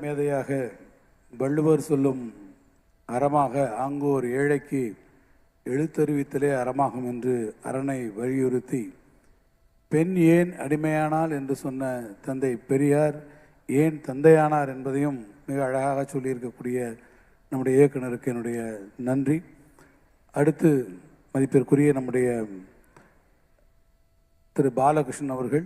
மேதையாக வள்ளுவர் சொல்லும் அறமாக ஆங்கோர் ஏழைக்கு எழுத்தறிவித்தலே அறமாகும் என்று அரணை வலியுறுத்தி பெண் ஏன் அடிமையானால் என்று சொன்ன தந்தை பெரியார் ஏன் தந்தையானார்? என்பதையும் மிக அழகாக சொல்லியிருக்கக்கூடிய நம்முடைய இயக்குனருக்கு என்னுடைய நன்றி. அடுத்து மதிப்பிற்குரிய நம்முடைய திரு பாலகிருஷ்ணன் அவர்கள்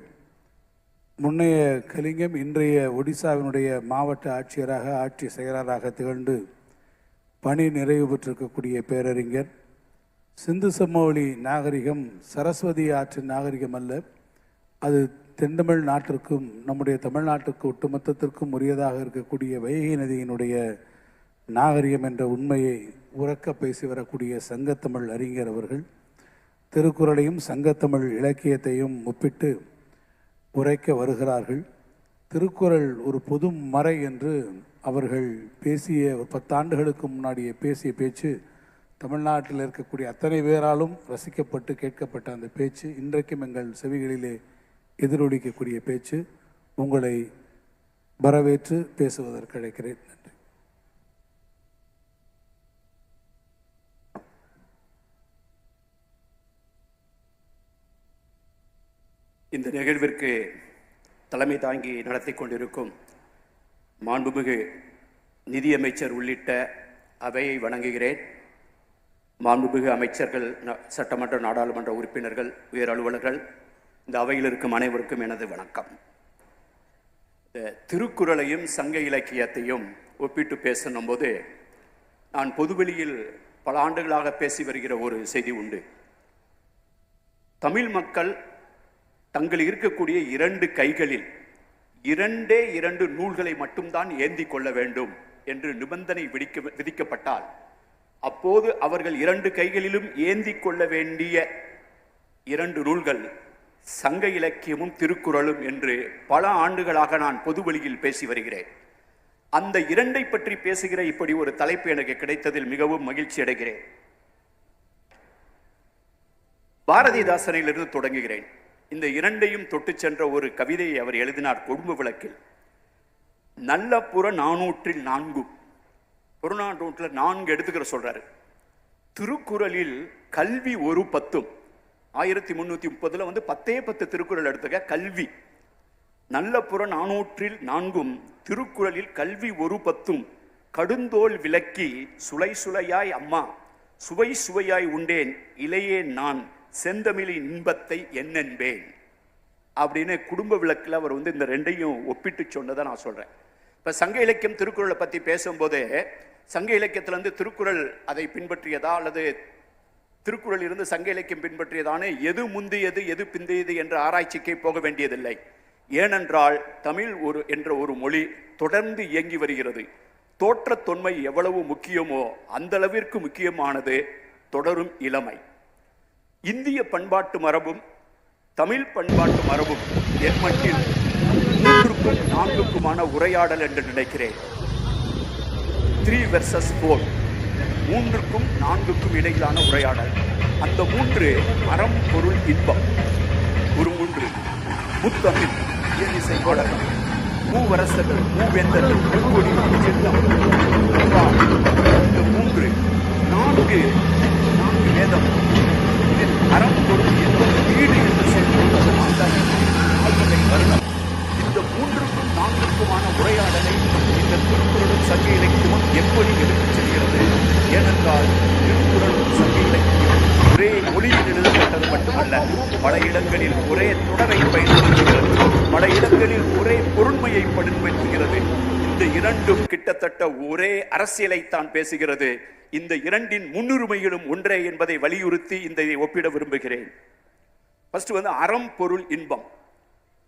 முன்னைய கலிங்கம் இன்றைய ஒடிசாவினுடைய மாவட்ட ஆட்சியராக ஆட்சி செயலராக திகழ்ந்து பணி நிறைவு பெற்றிருக்கக்கூடிய பேரறிஞர் சிந்து சமவெளி நாகரிகம் சரஸ்வதி ஆற்றின் நாகரிகம் அல்ல அது தென்தமிழ் நாட்டிற்கும் நம்முடைய தமிழ்நாட்டுக்கு ஒட்டுமொத்தத்திற்கும் உரியதாக இருக்கக்கூடிய வைகை நதியினுடைய நாகரிகம் என்ற உண்மையை உறக்க பேசி வரக்கூடிய சங்கத்தமிழ் அறிஞர் அவர்கள் திருக்குறளையும் சங்கத்தமிழ் இலக்கியத்தையும் ஒப்பிட்டு உரைக்க வருகிறார்கள். திருக்குறள் ஒரு பொது மறை என்று அவர்கள் பேசிய ஒரு பத்தாண்டுகளுக்கு முன்னாடியே பேசிய பேச்சு தமிழ்நாட்டில் இருக்கக்கூடிய அத்தனை பேராலும் ரசிக்கப்பட்டு கேட்கப்பட்ட அந்த பேச்சு இன்றைக்கும் எங்கள் செவிகளிலே எதிரொலிக்கக்கூடிய பேச்சு. உங்களை வரவேற்று பேசுவதற்கு அழைக்கிறேன். நன்றி. இந்த நிகழ்விற்கு தலைமை தாங்கி நடத்தி கொண்டிருக்கும் மாண்புமிகு நிதியமைச்சர் உள்ளிட்ட அவையை வணங்குகிறேன். மாண்புமிகு அமைச்சர்கள் ந- சட்டமன்ற நாடாளுமன்ற உறுப்பினர்கள் உயர் அலுவலர்கள் இந்த அவையில் இருக்கும் அனைவருக்கும் எனது வணக்கம். திருக்குறளையும் சங்க இலக்கியத்தையும் ஒப்பிட்டு பேசணும்போது நான் பொதுவெளியில் பல ஆண்டுகளாக பேசி வருகிற ஒரு செய்தி உண்டு. தமிழ் மக்கள் தங்கள் இருக்கக்கூடிய இரண்டு கைகளில் இரண்டே இரண்டு நூல்களை மட்டும்தான் ஏந்தி கொள்ள வேண்டும் என்று நிபந்தனை விதிக்க விதிக்கப்பட்டால் அப்போது அவர்கள் இரண்டு கைகளிலும் ஏந்தி கொள்ள வேண்டிய இரண்டு நூல்கள் சங்க இலக்கியமும் திருக்குறளும் என்று பல ஆண்டுகளாக நான் பொதுவெளியில் பேசி வருகிறேன். அந்த இரண்டை பற்றி பேசுகிற இப்படி ஒரு தலைப்பு எனக்கு கிடைத்ததில் மிகவும் மகிழ்ச்சி அடைகிறேன். பாரதிதாசனிலிருந்து தொடங்குகிறேன். இந்த இரண்டையும் தொட்டு சென்ற ஒரு கவிதையை அவர் எழுதினார் கொழும்பு விளக்கில். நல்ல புற நானூற்றில் நான்கும் புறநானூற்றில் நான்கு எடுத்துக்கிற சொல்றாரு. திருக்குறளில் கல்வி ஒரு பத்தும். ஆயிரத்தி முன்னூத்தி முப்பதுல வந்து பத்தே பத்து திருக்குறள் எடுத்துக்க கல்வி. நல்ல புற நானூற்றில் நான்கும் திருக்குறளில் கல்வி ஒரு பத்தும். கடுந்தோல் விளக்கி சுளை சுளையாய் அம்மா சுவை சுவையாய் உண்டேன் இளையே நான். செந்தமிழின் இன்பத்தை என்னென்பேன்? அப்படின்னு குடும்ப விளக்கில் அவர் வந்து இந்த ரெண்டையும் ஒப்பிட்டு சொன்னதை நான் சொல்கிறேன் இப்போ சங்க இலக்கியம் திருக்குறளை பற்றி பேசும்போதே சங்க இலக்கியத்திலிருந்து திருக்குறள் அதை பின்பற்றியதா அல்லது திருக்குறள் இருந்து சங்க இலக்கியம் பின்பற்றியதானே எது முந்தியது எது பிந்தையது என்ற ஆராய்ச்சிக்கே போக வேண்டியதில்லை. ஏனென்றால் தமிழ் ஒரு என்ற ஒரு மொழி தொடர்ந்து இயங்கி வருகிறது. தோற்றத் தொன்மை எவ்வளவு முக்கியமோ அந்த அளவிற்கு முக்கியமானது தொடரும் இளமை. இந்திய பண்பாட்டு மரபும் தமிழ் பண்பாட்டு மரபும் என் மட்டில் மூன்றுக்கும் நான்குக்குமான உரையாடல் என்று நினைக்கிறேன். த்ரீ வெர்சஸ் ஃபோர் மூன்றுக்கும் நான்குக்கும் இடையிலான உரையாடல். அந்த மூன்று அறம் பொருள் இன்பம். ஒரு மூன்று முத்தமிழ் இயலிசை நாடகம் மூவரசர்கள் மூவேந்தர்கள் மூக்கொடி செல்லம் இந்த மூன்று நான்கு நான்கு வேதம். இதில் அறம் பொருள் என்பது வீடு என்று சொல்வது மாந்தனை ஆழ்வகை வருடம் இந்த மூன்றுக்கும் நான்குக்குமான உரையாடலை இந்த திருக்குறளும் சங்க இலக்கியமும் எப்படி எடுத்துச் செல்கிறது ஏனென்றால் திருக்குறளும் சங்க இலக்கியம் ஒரே மொழியில் எழுதப்பட்டது மட்டுமல்ல பல இடங்களில் ஒரே தொடரை பயன்படுத்துகிறது பல இடங்களில் ஒரே பொருண்மையை பயன்படுத்துகிறது இந்த இரண்டும் கிட்டத்தட்ட ஒரே அரசியலைத்தான் பேசுகிறது. இந்த இரண்டின் முன்னுரிமைகளும் ஒன்றே என்பதை வலியுறுத்தி இந்த இதை ஒப்பிட விரும்புகிறேன். ஃபர்ஸ்ட் வந்து அறம் பொருள் இன்பம்.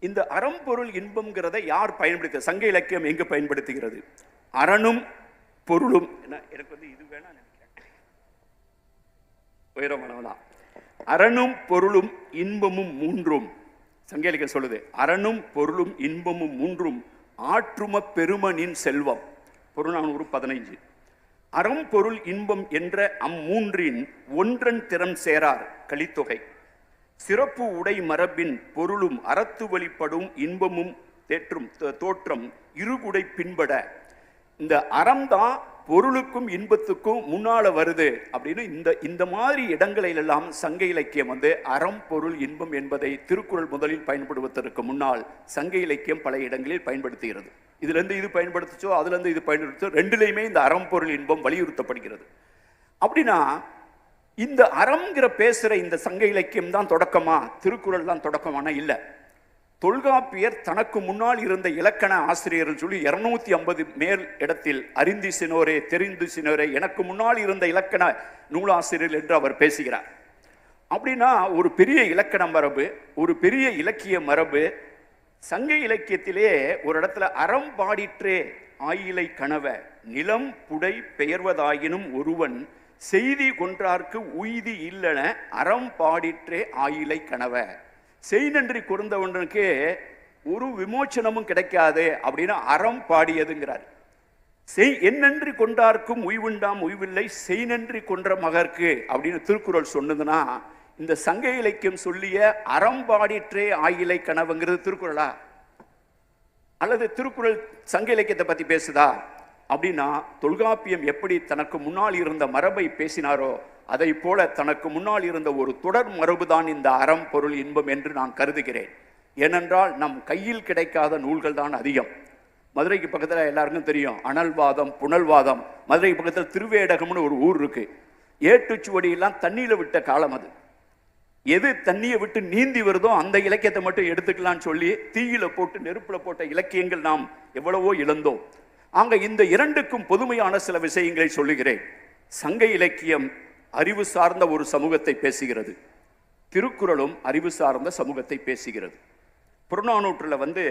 இந்த அறம் பொருள் இன்பம்ங்கிறதை யார் பயன்படுத்த சங்க இலக்கியம் எங்கு பயன்படுத்துகிறது? அரணும் பொருளும். எனக்கு வந்து இது வேணா நினைக்கிறேன். உயரமானவனா அரணும் பொருளும் இன்பமும் மூன்றும். சங்க இலக்கியம் சொல்லுது அரணும் பொருளும் இன்பமும் மூன்றும். ஆற்றும பெருமனின் செல்வம். புறநானூறு பதினைஞ்சு. அறம் பொருள் இன்பம் என்ற அம்மூன்றின் ஒன்றன் திறம் சேரார் கலித்தொகை சிறப்பு உடை மரபின் பொருளும் அறத்து வழிப்படும் இன்பமும் தேற்றும் தோ- தோற்றம் இருகுடை பின்பட. இந்த அறம் தான் பொருளுக்கும் இன்பத்துக்கும் முன்னால வருது அப்படின்னு இந்த இந்த மாதிரி இடங்களிலெல்லாம் சங்க இலக்கியம் வந்து அறம் பொருள் இன்பம் என்பதை திருக்குறள் முதலில் பயன்படுத்துவதற்கு முன்னால் சங்க இலக்கியம் பல இடங்களில் பயன்படுத்துகிறது. இதுலேருந்து இது பயன்படுத்துச்சோ அதுலேருந்து இது பயன்படுத்தோ ரெண்டுலேயுமே இந்த அறம் பொருள் இன்பம் வலியுறுத்தப்படுகிறது. அப்படின்னா இந்த அறம்ங்கிற பேசுகிற இந்த சங்க இலக்கியம் தான் தொடக்கமா திருக்குறள் தான் தொடக்கமானா இல்லை. தொல்காப்பியர் தனக்கு முன்னால் இருந்த இலக்கண ஆசிரியர்கள் சொல்லி இருநூத்தி ஐம்பது மேல் இடத்தில் அறிந்து சினோரே தெரிந்து சினோரே எனக்கு முன்னால் இருந்த இலக்கண நூலாசிரியர் என்று அவர் பேசுகிறார். அப்படின்னா ஒரு பெரிய இலக்கண மரபு ஒரு பெரிய இலக்கிய மரபு சங்க இலக்கியத்திலே ஒரு இடத்துல அறம் பாடிற்றே ஆயிலை கனவ நிலம் புடை பெயர்வதாயினும் ஒருவன் செய்தி கொன்றார்க்கு உய்தி இல்லன அறம் பாடிற்றே ஆயிலை கனவ. செய்நன்றி குறந்தவனுக்கு ஒரு விமோச்சனமும் கிடைக்காது அப்படின்னு அறம் பாடியதுங்கிறார். செய் என்னன்றி கொண்டார்க்கும் உய்வுண்டாம் உய்வில்லை செய் நன்றி கொன்ற மகர்க்கு அப்படின்னு திருக்குறள் சொன்னதுன்னா இந்த சங்க இலக்கியம் சொல்லிய அறம்பாடிற்றே ஆயிலை கனவுங்கிறது திருக்குறளா? அல்லது திருக்குறள் சங்க இலக்கியத்தை பத்தி பேசுதா? அப்படின்னா தொல்காப்பியம் எப்படி தனக்கு முன்னால் இருந்த மரபை பேசினாரோ அதை போல தனக்கு முன்னால் இருந்த ஒரு தொடர் மரபுதான் இந்த அறம் பொருள் இன்பம் என்று நான் கருதுகிறேன். ஏனென்றால் நம் கையில் கிடைக்காத நூல்கள் தான் அதிகம். மதுரைக்கு பக்கத்தில் எல்லாருக்கும் தெரியும் அனல்வாதம் புனல்வாதம். மதுரைக்கு பக்கத்தில் திருவேடகம்னு ஒரு ஊர் இருக்கு. ஏட்டுச்சுவடியெல்லாம் தண்ணியில் விட்ட காலம் அது. எது தண்ணியை விட்டு நீந்தி வருதோ அந்த இலக்கியத்தை மட்டும் எடுத்துக்கலாம்னு சொல்லி தீயில போட்டு நெருப்புல போட்ட இலக்கியங்கள் நாம் எவ்வளவோ இழந்தோம். அங்க இந்த இரண்டுக்கும் பொதுமையான சில விஷயங்களை சொல்லுகிறேன். சங்க இலக்கியம் அறிவு சார்ந்த ஒரு சமூகத்தை பேசுகிறது. திருக்குறளும் அறிவு சார்ந்த சமூகத்தை பேசுகிறது. புறநானூற்றில் வந்து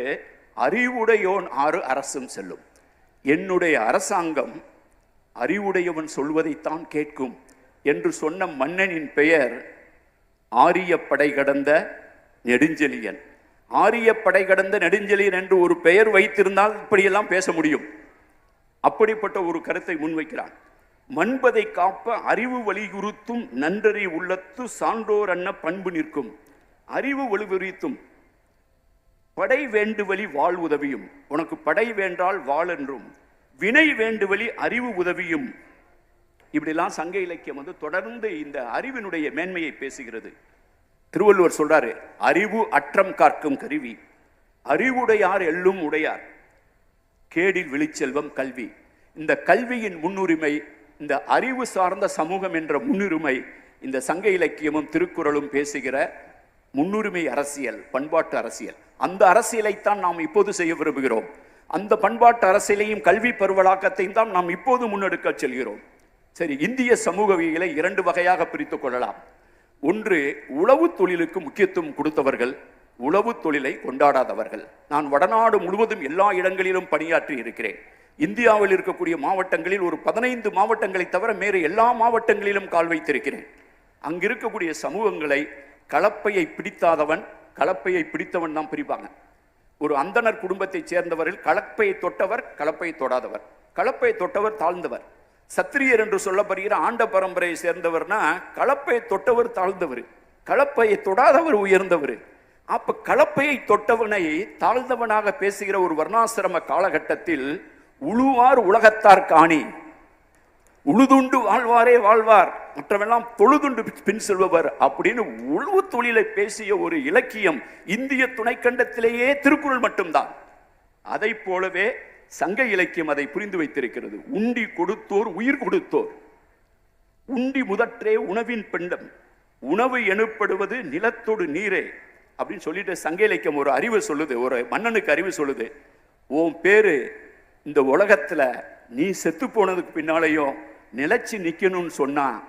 அறிவுடையோன் ஆறு அரசும் செல்லும். என்னுடைய அரசாங்கம் அறிவுடையவன் சொல்வதைத்தான் கேட்கும் என்று சொன்ன மன்னனின் பெயர் ஆரிய படை கடந்த நெடுஞ்செழியன். ஆரிய படை கடந்த நெடுஞ்செழியன் என்று ஒரு பெயர் வைத்திருந்தால் இப்படியெல்லாம் பேச முடியும். அப்படிப்பட்ட ஒரு கருத்தை முன்வைக்கிறான். மண்பதை காப்ப அறிவு வலியுறுத்தும் நன்றறி உள்ளத்து சான்றோர் அன்ன பண்பு நிற்கும். அறிவு வலுவுரித்தும் படை வேண்டுவழி வாழ் உதவியும். உனக்கு படை வேண்டால் வாழ் என்றும் வினை வேண்டுவழி அறிவு உதவியும். இப்படிலாம் சங்க இலக்கியம் வந்து தொடர்ந்து இந்த அறிவினுடைய மேன்மையை பேசுகிறது. திருவள்ளுவர் சொல்றாரு அறிவு அற்றம் காக்கும் கருவி அறிவுடையார் எல்லும் உடையார் கேடில் விழிச்செல்வம் கல்வி. இந்த கல்வியின் முன்னுரிமை இந்த அறிவு சார்ந்த சமூகம் என்ற முன்னுரிமை இந்த சங்க இலக்கியமும் திருக்குறளும் பேசுகிற முன்னுரிமை அரசியல் பண்பாட்டு அரசியல். அந்த அரசியலைத்தான் நாம் இப்போது செய்ய விரும்புகிறோம். அந்த பண்பாட்டு அரசியலையும் கல்வி பருவலாக்கத்தையும் தான் நாம் இப்போது முன்னெடுக்க செல்கிறோம். சரி இந்திய சமூகவியலை இரண்டு வகையாக பிரித்துக் கொள்ளலாம். ஒன்று உளவு தொழிலுக்கு முக்கியத்துவம் கொடுத்தவர்கள் உளவு தொழிலை கொண்டாடாதவர்கள். நான் வடநாடு முழுவதும் எல்லா இடங்களிலும் பணியாற்றி இருக்கிறேன். இந்தியாவில் இருக்கக்கூடிய மாவட்டங்களில் ஒரு பதினைந்து மாவட்டங்களை தவிர வேறு எல்லா மாவட்டங்களிலும் கால் வைத்திருக்கிறேன். அங்கிருக்கக்கூடிய சமூகங்களை கலப்பையை பிடித்தாதவன் கலப்பையை பிடித்தவன் தான் பிரிப்பாங்க. ஒரு அந்தணர் குடும்பத்தைச் சேர்ந்தவரில் கலப்பையை தொட்டவர் கலப்பையை தொடாதவர். கலப்பையை தொட்டவர் தாழ்ந்தவர். சத்திரியர் என்று சொல்லப்படுகிற ஆண்ட பரம்பரையை சேர்ந்தவர்னா கலப்பையை தொட்டவர் தாழ்ந்தவர் கலப்பையை தொடாதவர் உயர்ந்தவர். அப்ப கலப்பையை தொட்டவனை தாழ்ந்தவனாக பேசுகிற ஒரு வர்ணாசிரம காலகட்டத்தில் உழுவார் உலகத்தார் காணி. உழுதுண்டு வாழ்வாரே வாழ்வார் மற்றவெல்லாம் தொழுதுண்டு பின் செல்பவர் அப்படின்னு உழவு தொழிலை பேசிய ஒரு இலக்கியம் இந்திய துணைக்கண்டத்திலேயே திருக்குறள் மட்டும்தான். அதை போலவே சங்க இலக்கியம் அதை புரிந்து வைத்திருக்கிறது. உண்டி கொடுத்தோர் உயிர் கொடுத்தோர். உண்டி முதற்றே உணவின் பிண்டம். உணவு எனப்படுவது நிலத்தோடு நீரே அப்படின்னு சொல்லிட்டு சங்க இலக்கியம் ஒரு அறிவு சொல்லுது. ஒரு மன்னனுக்கு அறிவு சொல்லுது. உன் பேரு இந்த உலகத்துல நீ செத்து போனதுக்கு பின்னாலேயும் நிலைச்சு நிக்கணும்னு சொன்னா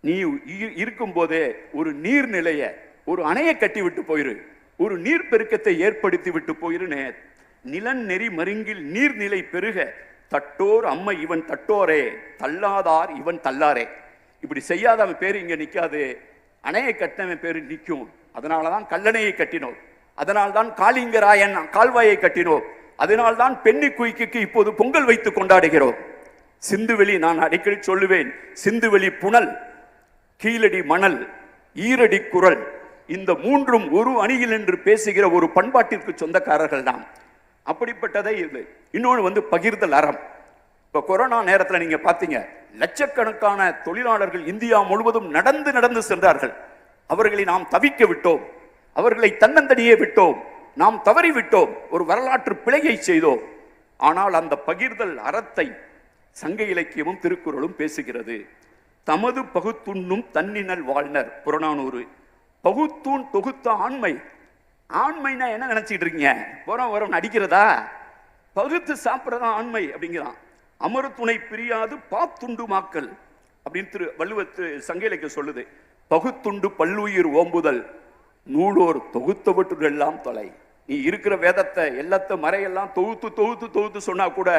நீ இ- இருக்கும்போதே ஒரு நீர்நிலையை ஒரு அணையை கட்டி விட்டு போயிரு. ஒரு நீர் பெருக்கத்தை ஏற்படுத்தி விட்டு போயிருன்னு நிலன் நெறி மருங்கில் நீர்நிலை பெருக தட்டோர் அம்மை இவன் தட்டோரே தள்ளாதார் இவன் தள்ளாரே. இப்படி செய்யாதவன் பேர் இங்க நிக்காது. அணையை கட்டினவன் பேரு நிற்கும் அதனாலதான் கல்லணையை கட்டினோம். அதனால்தான் காளிங்கராயன் கால்வாயை கட்டினோம். அதனால்தான் பெண்ணி குயிக்கு இப்போது பொங்கல் வைத்து கொண்டாடுகிறோம். சிந்துவெளி நான் அடிக்கடி சொல்லுவேன். சிந்துவெளி புனல் கீழடி மணல் ஈரடி குரல். இந்த மூன்றும் ஒரு அணியில் என்று பேசுகிற ஒரு பண்பாட்டிற்கு சொந்தக்காரர்கள் தான் அப்படிப்பட்டதே இது இன்னொன்று வந்து பகிர்தல் அறம். இப்போ கொரோனா நேரத்தில் நீங்கள் பார்த்தீங்க லட்சக்கணக்கான தொழிலாளர்கள் இந்தியா முழுவதும் நடந்து நடந்து சென்றார்கள். அவர்களை நாம் தவிக்க விட்டோம். அவர்களை தன்னந்தனியே விட்டோம். நாம் தவறி விட்டோம். ஒரு வரலாற்று பிழையை செய்தோம். ஆனால் அந்த பகிர்தல் அறத்தை சங்க இலக்கியமும் திருக்குறளும் பேசுகிறது. தமது பகுத்துண்ணும் தன்னினல் வாழ்னர் புறநானூறு. பகுத்தூண் தொகுத்த ஆண்மை ஆண்மைனா என்ன நினைச்சிட்டு இருக்கீங்க? போறோம் வரோம். அடிக்கிறதா? பகுத்து சாப்பிட்றதா ஆண்மை அப்படிங்கிறான். அமரு துணை பிரியாது பாத்துண்டு மாக்கல் அப்படின்னு திரு வள்ளுவத்து சங்க இலக்கியம் சொல்லுது. பகுத்துண்டு பல்லுயிர் ஓம்புதல். நூலோர் தொகுத்தவற்றுகள் எல்லாம் தொலை. நீ இருக்கிற வேதத்தை எல்லாத்த மறையெல்லாம் தொகுத்து தொகுத்து தொகுத்து சொன்னா கூட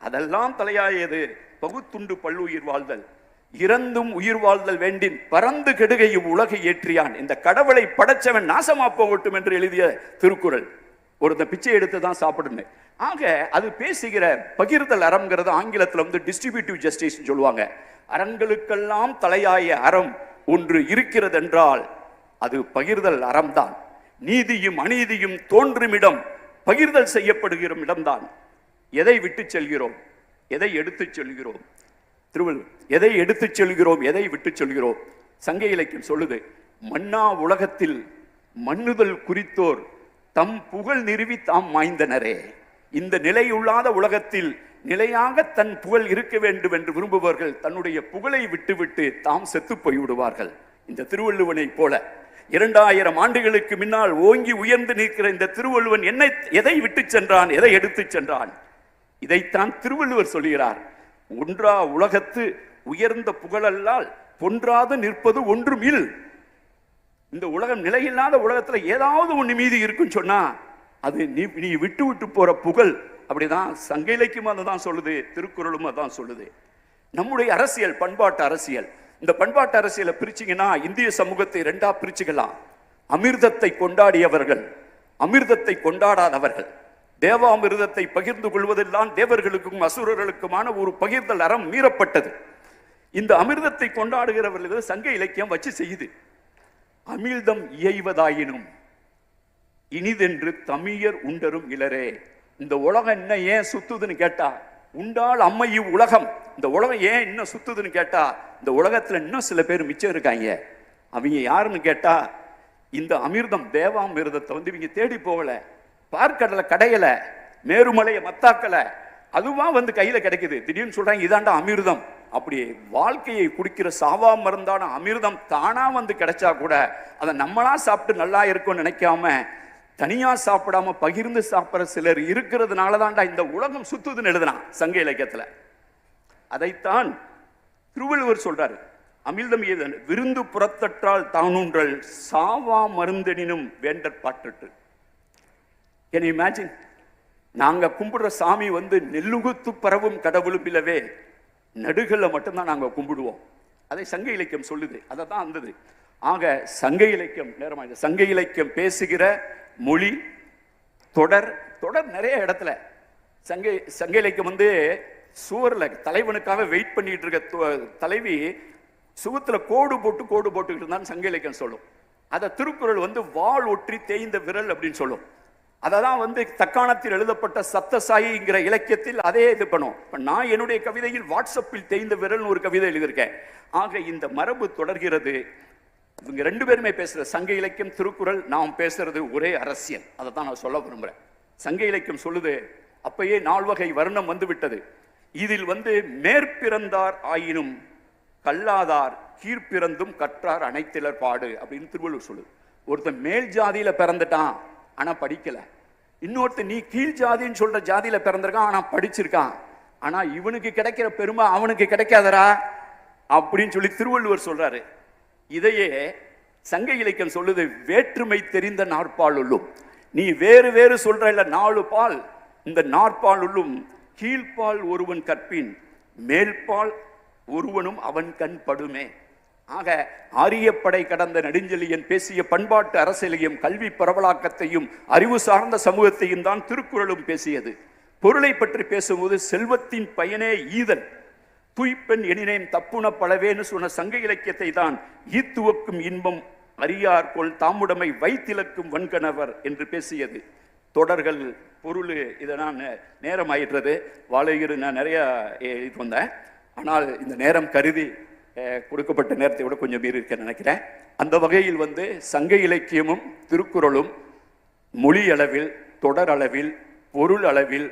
அதெல்லாம் தலையாயது. பகுத்துண்டு பல்லுயிர் வாழ்தல். இறந்தும் உயிர் வாழ்தல் வேண்டின் பறந்து கெடுகை உலகை ஏற்றியான். இந்த கடவுளை படைச்சவன் நாசமா போகட்டும் என்று எழுதிய திருக்குறள். ஒருத்த பிச்சை எடுத்து தான் சாப்பிடணும். ஆக அது பேசுகிற பகிர்தல் அறம்ங்கிறது ஆங்கிலத்தில் வந்து டிஸ்ட்ரிபியூட்டிவ் ஜஸ்டிஸ் சொல்லுவாங்க. அறங்களுக்கெல்லாம் தலையாய அறம் ஒன்று இருக்கிறது என்றால் அது பகிர்தல் அறம்தான். நீதியும் அநீதியும் தோன்றும் இடம் பகிர்தல் செய்யப்படுகிற இடம்தான். எதை விட்டு செல்கிறோம்? எதை எடுத்துச் செல்கிறோம்? திருவள்ளுவர் எதை எடுத்துச் செல்கிறோம் எதை விட்டுச் செல்கிறோம்? சங்க இலக்கியம் சொல்லுது மன்னா உலகத்தில் மன்னுதல் குறித்தோர் தம் புகழ் நிறுவி தாம் மாய்ந்தனரே. இந்த நிலையுள்ளாத உலகத்தில் நிலையாக தன் புகழ் இருக்க வேண்டும் என்று விரும்புபவர்கள் தன்னுடைய புகழை விட்டுவிட்டு தாம் செத்து போய்விடுவார்கள். இந்த திருவள்ளுவனை போல இரண்டாயிரம் ஆண்டுகளுக்கு முன்னால் ஓங்கி உயர்ந்து நிற்கிற இந்த திருவள்ளுவன் என்னை எதை விட்டுச் சென்றான் எதை எடுத்துச் சென்றான்? இதைத்தான் திருவள்ளுவர் சொல்கிறார். ஒன்றா உலகத்து உயர்ந்த புகழல்லால் பொன்றாது நிற்பது ஒன்றும் இல். இந்த உலகம் நிலையில்லாத உலகத்துல ஏதாவது ஒன்று மீதி இருக்குன்னு சொன்னா அது நீ நீ விட்டு விட்டு போற புகழ். அப்படிதான் சங்க இலக்கியம் அதுதான் சொல்லுது திருக்குறளும் அதான் சொல்லுது. நம்முடைய அரசியல் பண்பாட்டு அரசியல். இந்த பண்பாட்டு அரசியலை பிரிச்சீங்கன்னா இந்திய சமூகத்தை ரெண்டா பிரிச்சுக்கலாம். அமிர்தத்தை கொண்டாடியவர்கள் அமிர்தத்தை கொண்டாடாதவர்கள். தேவாமிர்தத்தை பகிர்ந்து கொள்வதெல்லாம் தேவர்களுக்கும் அசுரர்களுக்குமான ஒரு பகிர்ந்தல் அறம் மீறப்பட்டது. இந்த அமிர்தத்தை கொண்டாடுகிறவர்கள் சங்க இலக்கியம் வச்சு செய்யுது. அமிழ்தம் இயைவதாயினும் இனிதென்று தமியர் உண்டரும் இளரே இந்த உலகம் என்ன ஏன் சுத்துதுன்னு கேட்டா உண்டால் அம்மை உலகம். இந்த உலகம் ஏன் இன்னும் சுத்துதுன்னு கேட்டா இந்த உலகத்துல இன்னும் சில பேர் மிச்சம் இருக்காங்க. அவங்க யாருன்னு கேட்டா இந்த அமிர்தம் தேவாமிர்தத்தை வந்து இவங்க தேடி போகல. பார்க்கடலை கடையலை மேருமலையை மத்தாக்கலை அதுவா வந்து கையில் கிடைக்குது. திடீர்னு சொல்கிறாங்க இதாண்டா அமிர்தம். அப்படி வாழ்க்கையை குடிக்கிற சாவா மருந்தான அமிர்தம் தானா வந்து கிடைச்சா கூட அதை நம்மளா சாப்பிட்டு நல்லா இருக்கும்னு நினைக்காம தனியா சாப்பிடாம பகிர்ந்து சாப்பிட்ற சிலர் இருக்கிறதுனால தான்டா இந்த உலகம் சுத்துதுன்னு எழுதுனான் சங்க இலக்கியத்தில். அதைத்தான் திருவள்ளுவர் சொல்றாரு அமிழ்தம் ஏதன் விருந்து புறத்தற்றால் தானுன்றல் சாவா மருந்தெனினும் வேண்டற்பாட்டு கேன் இமேஜின் நாங்கள் கும்பிடுற சாமி வந்து நெல்லுகுத்து பரவும் கடவுளும் இல்லவே நடுகளில் மட்டும்தான் நாங்கள் கும்பிடுவோம். அதை சங்க இலக்கியம் சொல்லுது. அதை தான் வந்தது. ஆக சங்க இலக்கியம் நேரமாக சங்க இலக்கியம் பேசுகிற மொழி தொடர் தொடர் நிறைய இடத்துல. சங்க சங்க இலக்கியம் வந்து சுவரில் தலைவனுக்காக வெயிட் பண்ணிட்டு இருக்க தலைவி சுகத்தில் கோடு போட்டு கோடு போட்டுக்கிட்டு இருந்தான்னு சங்க இலக்கியம் சொல்லும். அதை திருக்குறள் வந்து வாள் ஒற்றி தேய்ந்த விரல் அப்படின்னு சொல்லும். அதை தான் வந்து தக்காணத்தில் எழுதப்பட்ட சத்தசாயிங்கிற இலக்கியத்தில் அதே இது பண்ணும். இப்போ நான் என்னுடைய கவிதையில் வாட்ஸ்அப்பில் தேய்ந்த விரல்னு ஒரு கவிதை எழுதியிருக்கேன். ஆக இந்த மரபு தொடர்கிறது. இவங்க ரெண்டு பேருமே பேசுகிற சங்க இலக்கியம் திருக்குறள் நாம் பேசுறது ஒரே அரசியல். அதை தான் நான் சொல்ல விரும்புகிறேன் சங்க இலக்கியம் சொல்லுது அப்பயே நால்வகை வர்ணம் வந்து விட்டது. இதில் வந்து மேற்பிறந்தார் ஆயினும் கல்லாதார் கீழ்ப்பிறந்தும் கற்றார் அனைத்திலர் பாடு அப்படின்னு திருவள்ளுவர் சொல்லுது. ஒருத்தன் மேல் ஜாதியில் பிறந்துட்டான். ஆனால் படிக்கலை. இன்னொருத்த நீ கீழ் ஜாதின்னு சொல்ற ஜாதியில பிறந்திருக்கான் ஆனா படிச்சிருக்கான். ஆனா இவனுக்கு கிடைக்கிற பெருமை அவனுக்கு கிடைக்காதரா அப்படின்னு சொல்லி திருவள்ளுவர் சொல்றாரு. இதையே சங்க இலக்கியம் சொல்லுது வேற்றுமை தெரிந்த நாற்பால் உள்ளும் நீ வேறு வேறு சொல்ற இல்ல நாலு பால். இந்த நாற்பால் உள்ளும் ஒருவன் கற்பின் மேல்பால் ஒருவனும் அவன் கண் படுமே. ஆக ஆரியப்படை கடந்த நெடுஞ்செழியன் பேசிய பண்பாட்டு அரசியலையும் கல்வி பரவலாக்கத்தையும் அறிவு சார்ந்த சமூகத்தையும் தான் திருக்குறளும் பேசியது. பொருளை பற்றி பேசும்போது செல்வத்தின் பயனே ஈதல். துய்ப்பெண் எனினேன் தப்புண பலவேன்னு சொன்ன சங்க இலக்கியத்தை தான் ஈத்துவக்கும் இன்பம் அறியார்கொள் தாமுடமை வைத்திலக்கும் வன்கணவர் என்று பேசியது. தொடர்கள் பொருள் இதை நான் நேரம் ஆயிடுறது வாழையிறு நான் நிறையா இது வந்தேன். ஆனால் இந்த நேரம் கருதி கொடுக்கப்பட்ட நேரத்தை விட கொஞ்சம் மீறி இருக்க நினைக்கிறேன். அந்த வகையில் வந்து சங்க இலக்கியமும் திருக்குறளும் மொழி அளவில் தொடர் அளவில் பொருள் அளவில்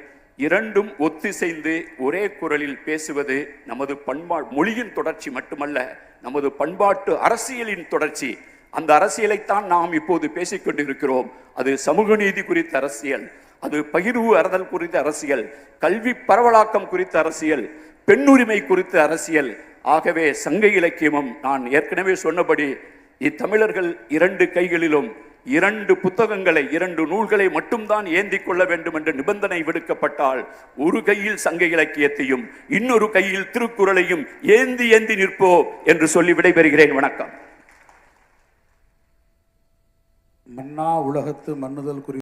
இரண்டும் ஒத்திசைந்து ஒரே குரலில் பேசுவது நமது பண்பா மொழியின் தொடர்ச்சி மட்டுமல்ல நமது பண்பாட்டு அரசியலின் தொடர்ச்சி. அந்த அரசியலைத்தான் நாம் இப்போது பேசிக்கொண்டிருக்கிறோம் அது சமூக நீதி குறித்த அரசியல் அது பகிர்வு அறதல் குறித்த அரசியல் கல்வி பரவலாக்கம் குறித்த அரசியல் பெண்ணுரிமை குறித்த அரசியல் ஆகவே சங்க இலக்கியமும் நான் ஏற்கனவே சொன்னபடி இத்தமிழர்கள் இரண்டு கைகளிலும் இரண்டு புத்தகங்களை இரண்டு நூல்களை மட்டும்தான் ஏந்திக் கொள்ள வேண்டும் என்ற நிபந்தனை விடுக்கப்பட்டால் ஒரு கையில் சங்க இலக்கியத்தையும் இன்னொரு கையில் திருக்குறளையும் ஏந்தி ஏந்தி நிற்போ என்று சொல்லி விடைபெறுகிறேன். வணக்கம். மன்னா உலகத்து மன்னுதல் குறி